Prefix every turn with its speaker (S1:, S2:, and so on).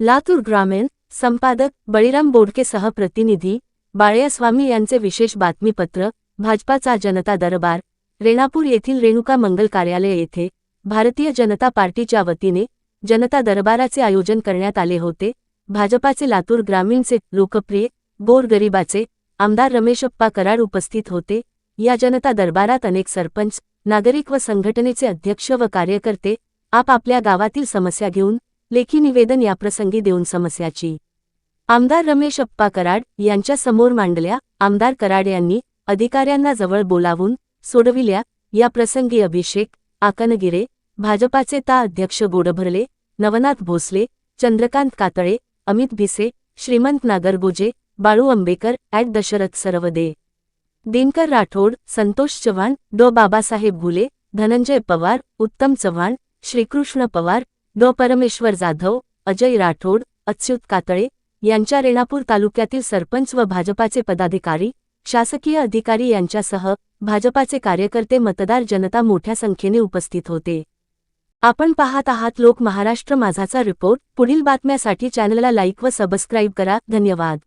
S1: लातूर ग्रामीण संपादक बळीराम बोडकेसह प्रतिनिधी बाळयास्वामी यांचे विशेष बातमीपत्र भाजपाचा जनता दरबार रेणापूर येथील रेणुका मंगल कार्यालय येथे भारतीय जनता पार्टीच्या वतीने जनता दरबाराचे आयोजन करण्यात आले होते. भाजपाचे लातूर ग्रामीणचे लोकप्रिय गोरगरिबाचे आमदार रमेशप्पा कराड उपस्थित होते. या जनता दरबारात अनेक सरपंच नागरिक व संघटनेचे अध्यक्ष व कार्यकर्ते आपापल्या गावातील समस्या घेऊन लेखी निवेदन याप्रसंगी देऊन समस्याची. आमदार रमेश अप्पा कराड यांच्या समोर मांडल्या. आमदार कराड यांनी अधिकाऱ्यांना जवळ बोलावून सोडविल्या. या प्रसंगी अभिषेक आकनगिरे भाजपाचे ता अध्यक्ष गोडभरले नवनाथ भोसले चंद्रकांत कातळे अमित भिसे श्रीमंत नागरगोजे बाळू आंबेकर ॲट दशरथ सरवदे. दिनकर राठोड संतोष चव्हाण डॉ. बाबासाहेब घुले धनंजय पवार उत्तम चव्हाण श्रीकृष्ण पवार द परमेश्वर जाधव अजय राठोड अच्युत कातळे यांच्या रेणापूर तालुक्यातील सरपंच व भाजपाचे पदाधिकारी शासकीय अधिकारी यांच्यासह भाजपाचे कार्यकर्ते मतदार जनता मोठ्या संख्येने उपस्थित होते. आपण पाहत आहात लोक महाराष्ट्र माझाचा रिपोर्ट. पुढील बातम्यासाठी चॅनलला लाईक व सबस्क्राईब करा. धन्यवाद.